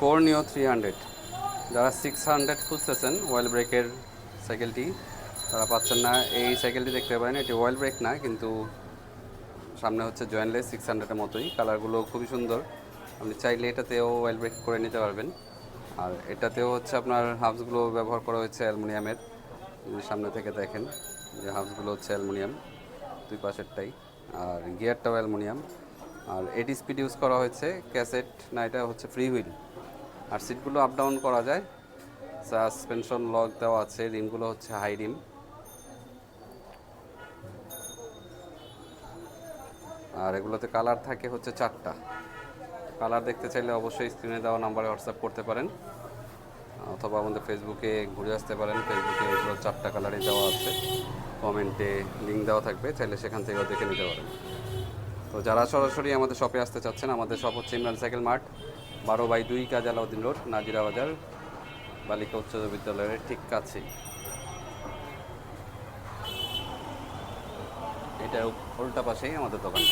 কর্নিও three hundred যারা six hundred খুঁজতেছেন ওয়েল ব্রেকের সাইকেলটি তারা পাচ্ছেন না। এই সাইকেলটি দেখতে পারেন, এটি ওয়েল ব্রেক না, কিন্তু সামনে হচ্ছে জয়েন্টলেস সিক্স হান্ড্রেডের মতোই। কালারগুলো খুবই সুন্দর। আপনি চাইলে এটাতেও ওয়েল ব্রেক করে নিতে পারবেন। আর এটাতেও হচ্ছে আপনার হাফসগুলো ব্যবহার করা হয়েছে অ্যালুমিনিয়ামের। যদি সামনে থেকে দেখেন, যে হাফসগুলো হচ্ছে অ্যালুমিনিয়াম, দুই পাশেরটাই। আর গিয়ারটাও অ্যালুমিনিয়াম। আর এটি স্পিড ইউজ করা হয়েছে। ক্যাসেট না, এটা হচ্ছে ফ্রি হুইল আর সিটগুলো আপ ডাউন করা যায়। সাসপেনশন লক দেওয়া আছে, রিমগুলো হচ্ছে হাই রিম আর এগুলোতে কালার থাকে হচ্ছে চারটা। কালার দেখতে চাইলে অবশ্যই স্ক্রিনে দেওয়া নাম্বারে হোয়াটসঅ্যাপ করতে পারেন। অথবা আমাদের ফেসবুকে ঘুরে আসতে পারেন। ফেসবুকে এগুলো চারটা কালারই দেওয়া আছে। কমেন্টে লিঙ্ক দেওয়া থাকবে, চাইলে সেখান থেকেও দেখে নিতে পারেন। তো যারা সরাসরি আমাদের শপে আসতে চাচ্ছেন, আমাদের শপ হচ্ছে ইমরান সাইকেল মার্ট বারো বাই দুই কাজ আলাউদ্দিন রোড নাজিরা বাজার বালিকা উচ্চ বিদ্যালয়ের ঠিক কাছেই। এটা উল্টা পাশেই আমাদের দোকান